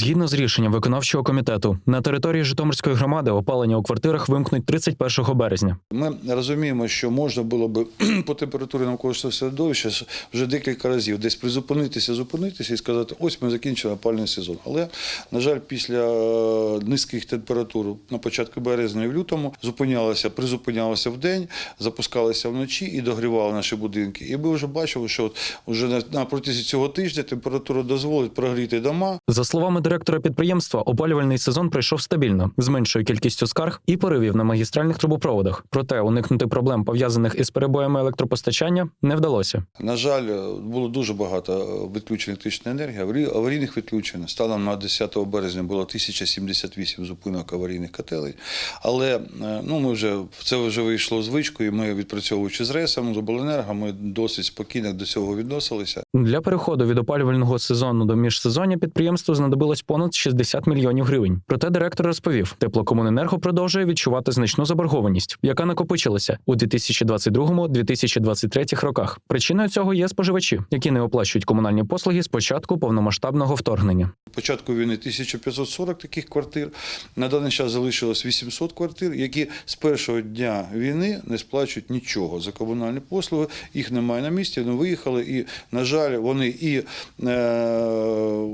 Згідно з рішенням виконавчого комітету, на території Житомирської громади опалення у квартирах вимкнуть 31 березня. Ми розуміємо, що можна було би по температурі навколишнього середовища вже декілька разів десь призупинитися, зупинитися і сказати, ось ми закінчили опальний сезон. Але, на жаль, після е, низьких температур на початку березня і в лютому зупинялися, призупинялися в день, запускалися вночі і догрівали наші будинки. І ми вже бачили, що от вже на, на протязі цього тижня температура дозволить прогріти дома, За словами директора підприємства, опалювальний сезон пройшов стабільно з меншою кількістю скарг і поривів на магістральних трубопроводах. Проте уникнути проблем пов'язаних із перебоями електропостачання не вдалося. На жаль, було дуже багато відключень електричної енергії, аварій- аварійних відключень. Станом на 10 березня було 1078 зупинок аварійних котелей. Але е, ну, ми вже, це вже вийшло звичкою, ми відпрацьовуючи з РЕСом, з обленерго, ми досить спокійно до цього відносилися. Для переходу від опалювального сезону до міжсезоння підприємству знадобилось понад 60 мільйонів гривень. Проте директор розповів, теплокомуненерго продовжує відчувати значну заборгованість, яка накопичилася у 2022-2023 роках. Причиною цього є споживачі, які не оплачують комунальні послуги з початку повномасштабного вторгнення. Початку війни 1540 таких квартир. На даний час залишилось 800 квартир, які з першого дня війни не сплачують нічого за комунальні послуги. Їх немає на місці, вони виїхали. І, на жаль, вони і е,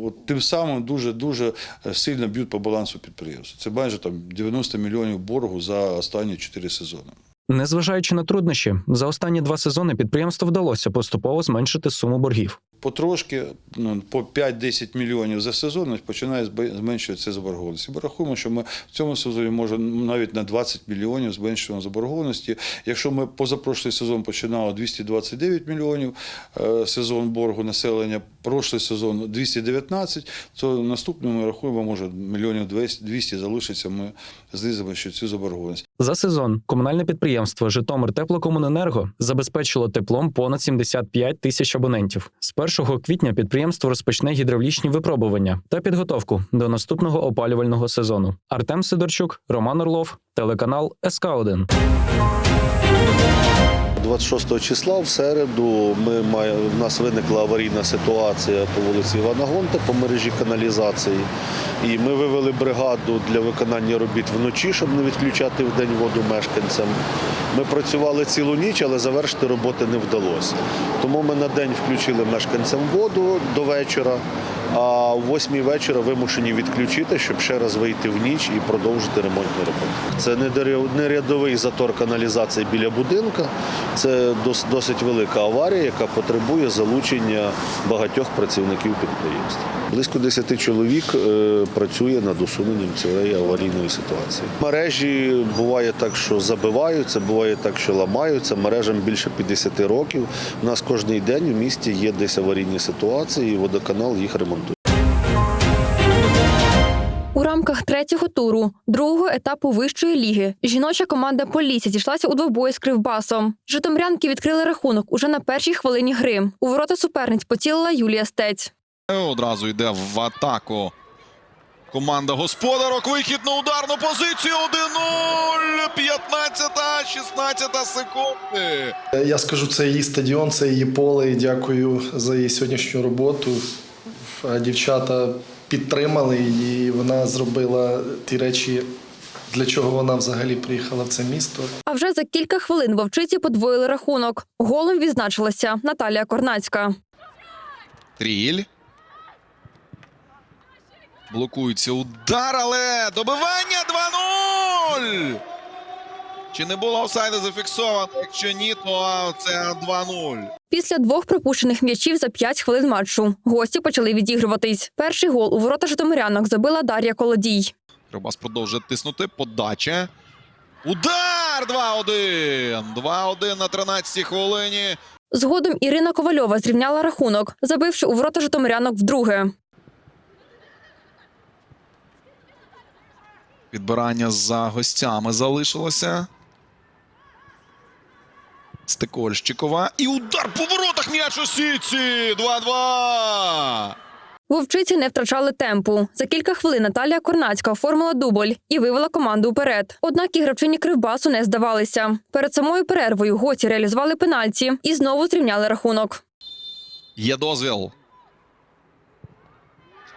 от, тим самим дуже дуже сильно б'ють по балансу підприємства. Це майже там 90 мільйонів боргу за останні 4 сезони. Незважаючи на труднощі, за останні два сезони підприємству вдалося поступово зменшити суму боргів. Потрошки ну, по 5-10 мільйонів за сезон починає зменшуватися заборгованість. Ми рахуємо, що ми в цьому сезоні може навіть на 20 мільйонів зменшуємо заборгованості. Якщо ми позапрошлий сезон починали 229 мільйонів е, сезон боргу населення, прошлий сезон 219, то наступний ми рахуємо, може мільйонів 200 200 залишиться. Ми знизимо ще цю заборгованість. За сезон комунальне підприємство Житомир Теплокомуненерго забезпечило теплом понад 75 тисяч абонентів. З 1 квітня підприємство розпочне гідравлічні випробування та підготовку до наступного опалювального сезону. Артем Сидорчук, Роман Орлов, телеканал СК 1 26 числа в середу ми має, в нас виникла аварійна ситуація по вулиці Івана Гонта по мережі каналізації. І ми вивели бригаду для виконання робіт вночі, щоб не відключати в день воду мешканцям. Ми працювали цілу ніч, але завершити роботи не вдалося. Тому ми на день включили мешканцям воду до вечора, а в 8 вечора вимушені відключити, щоб ще раз вийти в ніч і продовжити ремонтні роботи. Це не рядовий затор каналізації біля будинка. Це дос- досить велика аварія, яка потребує залучення багатьох працівників підприємства. Близько 10 чоловік е, працює над усуненням цієї аварійної ситуації. Мережі буває так, що забиваються, буває так, що ламаються. Мережам більше 50 років. У нас кожен день в місті є десь аварійні ситуації, і водоканал їх ремонтує. Рамках третього туру другого етапу вищої ліги жіноча команда Полісся зійшлася у двобої з Кривбасом. Житомирянки відкрили рахунок уже на першій хвилині гри. У ворота суперниць поцілила Юлія Стець. Одразу йде в атаку. Команда господарок. Вихід на ударну позицію. 1-0. 15 16 секунди. Я скажу, це її стадіон, це її поле. І дякую за її сьогоднішню роботу. Е, Дівчата підтримали її. Вона зробила ті речі, для чого вона взагалі приїхала в це місто. А вже за кілька хвилин вовчиці подвоїли рахунок. Голом відзначилася Наталія Корнацька. Тріль. Блокується удар, але добивання 2-0. Чи не було офсайду зафіксовано? Якщо ні, то це 2-0. Після двох пропущених м'ячів за 5 хвилин матчу гості почали відігруватись. Перший гол у ворота житомирянок забила Дар'я Колодій. Кривбас продовжує тиснути. Подача. Удар! 2-1. 2-1 на 13-й хвилині. Згодом Ірина Ковальова зрівняла рахунок, забивши у ворота житомирянок вдруге. Підбирання за гостями залишилося. Стекольщикова. І удар по воротах м'яч у сітці. 2-2. Вовчиці не втрачали темпу. За кілька хвилин Наталія Корнацька оформила дубль і вивела команду вперед. Однак і гравчині Кривбасу не здавалися. Перед самою перервою гості реалізували пенальті і знову зрівняли рахунок. Є дозвіл.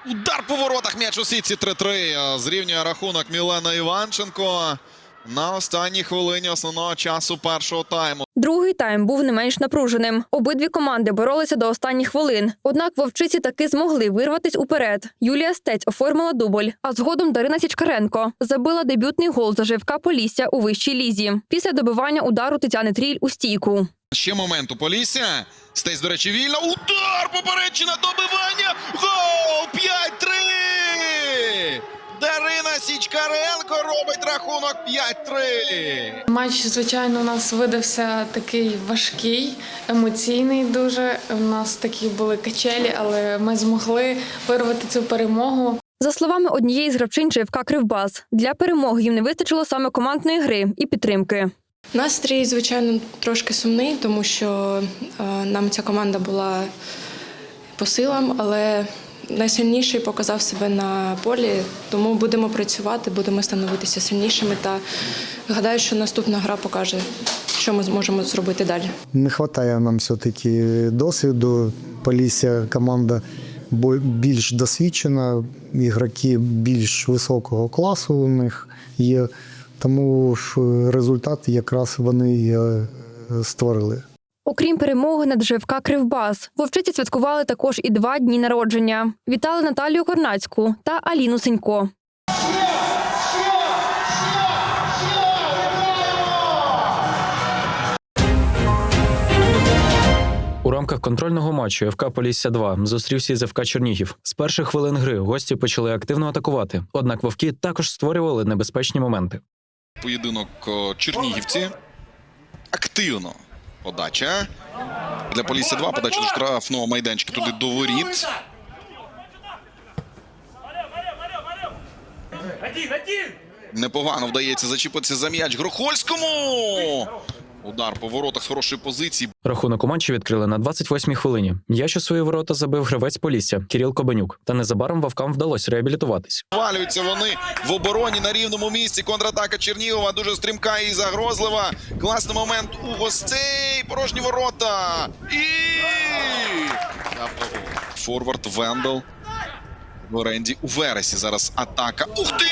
Удар по воротах м'яч у сітці 3-3. Зрівнює рахунок Мілена Іванченко на останній хвилині основного часу першого тайму. Другий тайм був не менш напруженим. Обидві команди боролися до останніх хвилин. Однак вовчиці таки змогли вирватись уперед. Юлія Стець оформила дубль, а згодом Дарина Січкаренко забила дебютний гол за ЖФК Полісся у вищій лізі після добивання удару Тетяни Тріль у стійку. Ще момент у Полісся. Стесь, до речі, вільно. Удар! Поперечина добивання! Гол! 5-3! Дарина Січкаренко робить рахунок 5-3. Матч, звичайно, у нас видався такий важкий, емоційний дуже. У нас такі були качелі, але ми змогли вирвати цю перемогу. За словами однієї з гравчин ЖФК Кривбас, для перемоги їм не вистачило саме командної гри і підтримки. Настрій, звичайно, трошки сумний, тому що е, нам ця команда була по силам, але найсильніший показав себе на полі, тому будемо працювати, будемо становитися сильнішими. Та гадаю, що наступна гра покаже, що ми зможемо зробити далі. Не вистачає нам все-таки досвіду. Полісся команда більш досвідчена, ігроки більш високого класу у них є. Тому ж результат якраз вони е, створили. Окрім перемоги над ЖФК Кривбас, вовчиці святкували також і два дні народження. Вітали Наталію Корнацьку та Аліну Сенько. У рамках контрольного матчу ФК Полісся 2 зустрівся із ФК Чернігів. З перших хвилин гри гості почали активно атакувати. Однак вовки також створювали небезпечні моменти. Поєдинок Чернігівці. Активно. Подача. Для Полісся 2 подача до штрафного майданчика туди до воріт. Непогано вдається зачіпатися за м'яч Грохольському. Удар по воротах з хорошої позиції. Рахунок у матчі відкрили на 28-й хвилині. М'яч у свої ворота забив гравець Полісся Кіріл Кобанюк. Та незабаром вовкам вдалося реабілітуватись. Валюються вони в обороні на рівному місці. Контратака Чернігова дуже стрімка і загрозлива. Класний момент у гостей. Порожні ворота. І форвард Вендел в оренді у вересі. Зараз атака. Ух ти!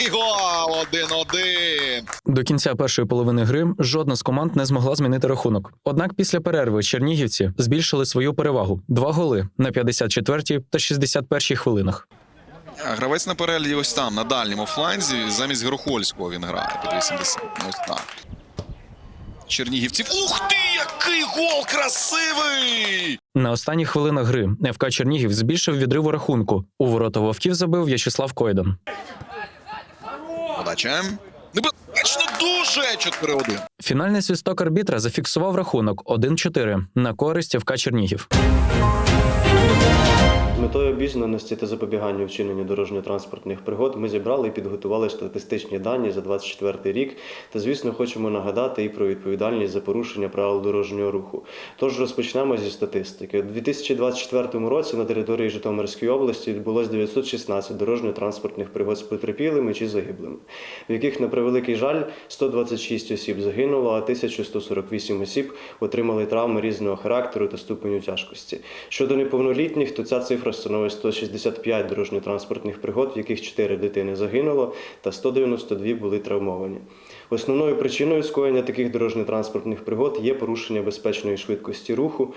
Який гол! Один-один. До кінця першої половини гри жодна з команд не змогла змінити рахунок. Однак після перерви чернігівці збільшили свою перевагу: два голи на 54-й та 61-й хвилинах. Гравець на перелі ось там, на дальньому фланзі. Замість Грохольського він грає під 80. Ось так. Чернігівців. Ух ти! Який гол красивий! На останніх хвилинах гри ФК Чернігів збільшив відрив у рахунку. У ворота вовків забив В'ячеслав Койдан. Подача. Небезпечно дуже 4-1. Фінальний свисток арбітра зафіксував рахунок 1-4 на користь ФК Чернігів. Метою обізнаності та запобігання вчиненню дорожньо-транспортних пригод ми зібрали і підготували статистичні дані за 24 рік. Та, звісно, хочемо нагадати і про відповідальність за порушення правил дорожнього руху. Тож розпочнемо зі статистики. У 2024 році на території Житомирської області відбулось 916 дорожньо-транспортних пригод з потерпілими чи загиблими, в яких, на превеликий жаль, 126 осіб загинуло, а 1148 осіб отримали травми різного характеру та ступеню тяжкості. Щодо неповнолітніх, то ця цифра становить 165 дорожньо-транспортних пригод, в яких 4 дитини загинуло та 192 були травмовані. Основною причиною скоєння таких дорожньо-транспортних пригод є порушення безпечної швидкості руху.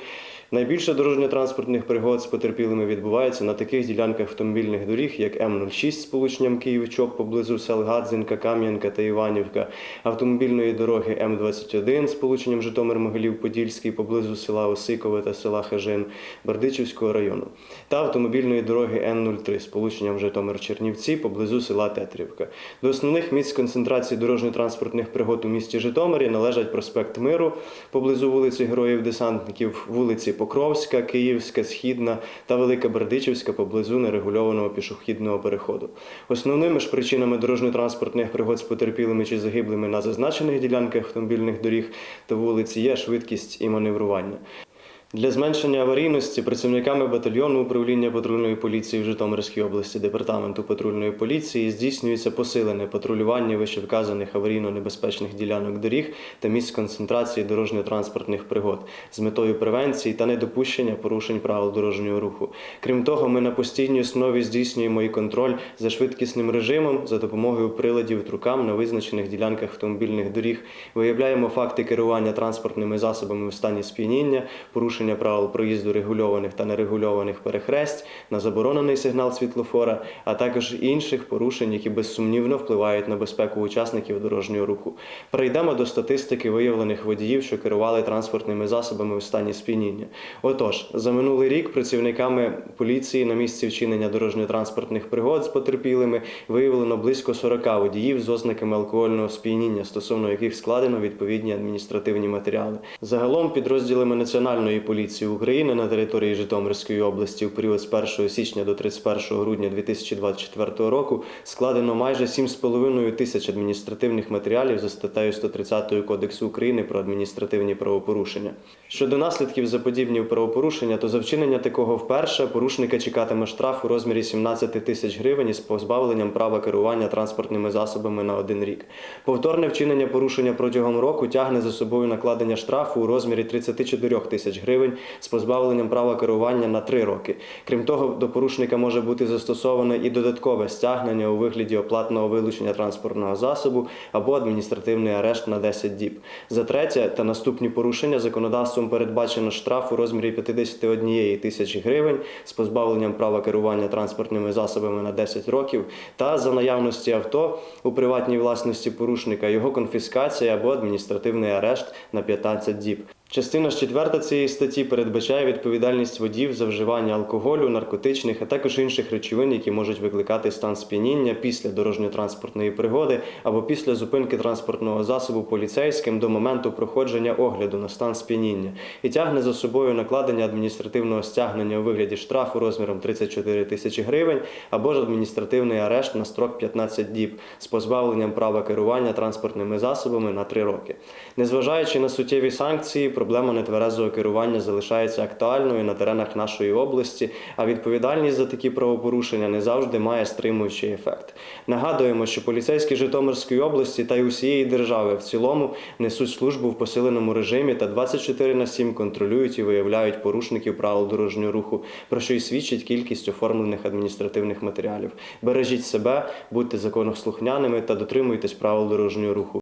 Найбільше дорожньо-транспортних пригод з потерпілими відбувається на таких ділянках автомобільних доріг, як М06 з полученням Київ-Чоп поблизу сел Гадзинка, Кам'янка та Іванівка, автомобільної дороги М21 з полученням Житомир-Могилів-Подільський поблизу села Осикове та села Хижин Бердичівського району, та автомобільної дороги Н03 з полученням Житомир-Чернівці поблизу села Тетрівка. До основних місць концентрації дорожньо-транспортних пригод у місті Житомирі належать проспект Миру поблизу вулиці Героїв-Десантників, вулиці Покровська, Київська, Східна та Велика Бердичівська поблизу нерегульованого пішохідного переходу. Основними ж причинами дорожньо-транспортних пригод з потерпілими чи загиблими на зазначених ділянках автомобільних доріг та вулиці є швидкість і маневрування. Для зменшення аварійності працівниками батальйону управління патрульної поліції в Житомирській області департаменту патрульної поліції здійснюється посилене патрулювання вищевказаних аварійно-небезпечних ділянок доріг та місць концентрації дорожньо-транспортних пригод з метою превенції та недопущення порушень правил дорожнього руху. Крім того, ми на постійній основі здійснюємо і контроль за швидкісним режимом за допомогою приладів трукам на визначених ділянках автомобільних доріг, виявляємо факти керування транспортними засобами в стані сп'яніння, порушення правил проїзду регульованих та нерегульованих перехресть, на заборонений сигнал світлофора, а також інших порушень, які безсумнівно впливають на безпеку учасників дорожнього руху. Перейдемо до статистики виявлених водіїв, що керували транспортними засобами в стані сп'яніння. Отож, за минулий рік працівниками поліції на місці вчинення дорожньо-транспортних пригод з потерпілими виявлено близько 40 водіїв з ознаками алкогольного сп'яніння, стосовно яких складено відповідні адміністративні матеріали. Загалом підрозділами Національної поліції України на території Житомирської області в період з 1 січня до 31 грудня 2024 року складено майже 7,5 тисяч адміністративних матеріалів за статтею 130 Кодексу України про адміністративні правопорушення. Щодо наслідків за подібні правопорушення, то за вчинення такого вперше порушника чекатиме штраф у розмірі 17 тисяч гривень із позбавленням права керування транспортними засобами на один рік. Повторне вчинення порушення протягом року тягне за собою накладення штрафу у розмірі 34 тисяч гривень з позбавленням права керування на 3 роки. Крім того, до порушника може бути застосоване і додаткове стягнення у вигляді оплатного вилучення транспортного засобу або адміністративний арешт на 10 діб. За третє та наступні порушення законодавством передбачено штраф у розмірі 51 тисячі гривень з позбавленням права керування транспортними засобами на 10 років та за наявності авто у приватній власності порушника його конфіскація або адміністративний арешт на 15 діб. Частина ж четверта цієї статті передбачає відповідальність водіїв за вживання алкоголю, наркотичних, а також інших речовин, які можуть викликати стан сп'яніння після дорожньо-транспортної пригоди або після зупинки транспортного засобу поліцейським до моменту проходження огляду на стан сп'яніння і тягне за собою накладення адміністративного стягнення у вигляді штрафу розміром 34 тисячі гривень або ж адміністративний арешт на строк 15 діб з позбавленням права керування транспортними засобами на 3 роки. Незважаючи на суттєві санкції, проблема нетверезого керування залишається актуальною на теренах нашої області, а відповідальність за такі правопорушення не завжди має стримуючий ефект. Нагадуємо, що поліцейські Житомирської області та й усієї держави в цілому несуть службу в посиленому режимі та 24 на 7 контролюють і виявляють порушників правил дорожнього руху, про що й свідчить кількість оформлених адміністративних матеріалів. Бережіть себе, будьте законослухняними та дотримуйтесь правил дорожнього руху.